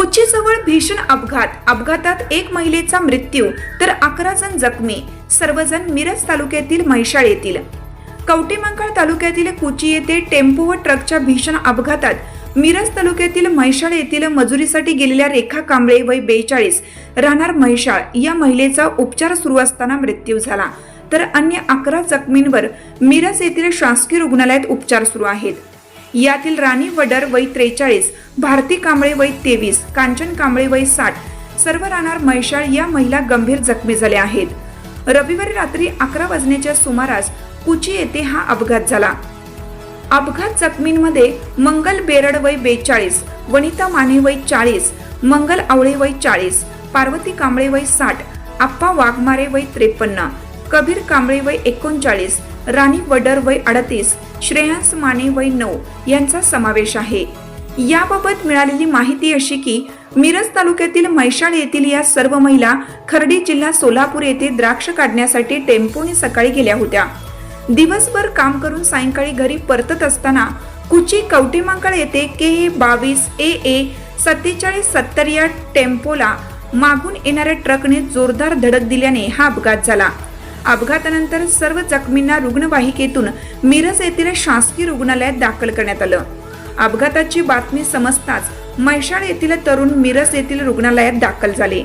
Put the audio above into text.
कोचीजवळ भीषण अपघात. अपघातात एक महिलेचा मृत्यू तर अकरा जण जखमी. सर्वजण मिरज तालुक्यातील म्हैसाळ येथील. कवटेमंकाळ तालुक्यातील कुची येथे टेम्पो व ट्रकच्या भीषण अपघातात मिरज तालुक्यातील म्हैसाळ येथील मजुरीसाठी गेलेल्या रेखा कांबळे वय बेचाळीस राहणार म्हैसाळ या महिलेचा उपचार सुरू असताना मृत्यू झाला. तर अन्य अकरा जखमींवर मिरज येथील शासकीय रुग्णालयात उपचार सुरू आहेत. यातील राणी वडर वय त्रेचाळीस भारती कांबळे वय तेवीस कांचन कांबळे वय साठ सर्व राहणार म्हैसाळ या महिला गंभीर जखमी झाल्या आहेत. रविवारी रात्री अकरा वाजण्याच्या सुमारास कुची येथे हा अपघात झाला. अपघात जखमींमध्ये मंगल बेरड वय बेचाळीस वनिता माने वय चाळीस मंगल आवळे वय चाळीस पार्वती कांबळे वय साठ आप्पा वाघमारे वय त्रेपन्न कबीर कांबळे वय एकोणचाळीस राणी वडर वय अडतीस श्रेयांस माने वय नऊ यांचा समावेश आहे. याबाबत मिळालेली माहिती अशी की मिरज तालुक्यातील मैशाळ येथील या सर्व महिला खर्डी जिल्हा सोलापूर येथे द्राक्ष काढण्यासाठी टेम्पोने सकाळी गेल्या होत्या. दिवसभर काम करून सायंकाळी घरी परतत असताना कुची कवटेमांकळ येथे के ए बावीस ए ए सत्तेचाळीस सत्तर या टेम्पोला मागून येणाऱ्या ट्रकने जोरदार धडक दिल्याने हा अपघात झाला. अपघातानंतर सर्व जखमींना रुग्णवाहिकेतून मिरज येथील शासकीय रुग्णालयात दाखल करण्यात आलं. अपघाताची बातमी समजताच म्हैसाळ येथील तरुण मिरज येथील रुग्णालयात दाखल झाले.